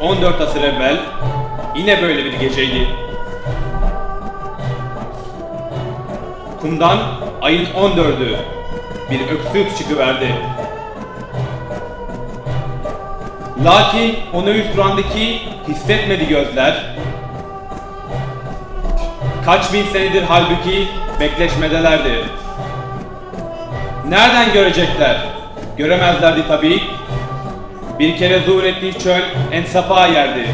14 asır evvel yine böyle bir geceydi. Kumdan ayın 14'ü bir öksüz çıkıverdi. Lakin onu üstürandaki hissetmedi gözler. Kaç bin senedir halbuki bekleşmedelerdi. Nereden görecekler? Göremezlerdi tabii. Bir kere zuhur ettiği çöl en sapa yerdi.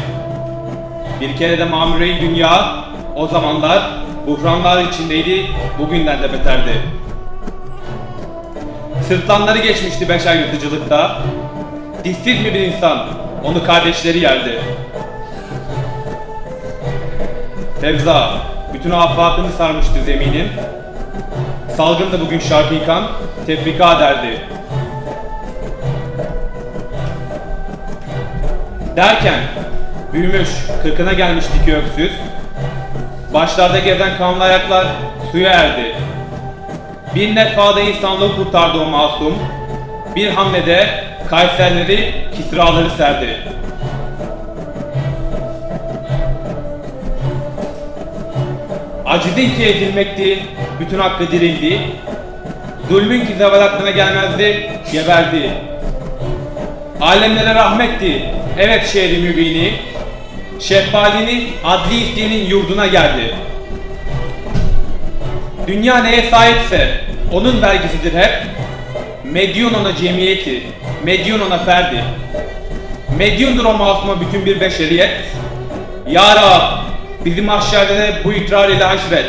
Bir kere de mamure dünya o zamanlar buhranlar içindeydi, bugünden de beterdi. Sırtlanları geçmişti beşer yırtıcılıkta. Dişsiz mi bir insan? Onu kardeşleri yerdi. Fevza, bütün afakını sarmıştı zeminin. Salgın da bugün şarkı yıkan, tefrika derdi. Derken, büyümüş, kırkına gelmişti ki öksüz. Başlarda gezen kanlı ayaklar suya erdi. Bir nefada insanlığı kurtardı o masum. Bir hamlede Kayserleri, Kisraları serdi. Acizin ki ezilmekti, bütün hakkı dirildi. Zulmün ki zeval gelmezdi, geberdi. Alemlere rahmetti, evet şehri mübini. Şehbalini adli isteyenin yurduna geldi. Dünya neye sahipse onun vergisidir hep. Medyon ona cemiyeti, medyon ona ferdi. Medyondur o masuma bütün bir beşeriyet. Ya Rab, bizi mahşerde de bu ikrar ile haşret.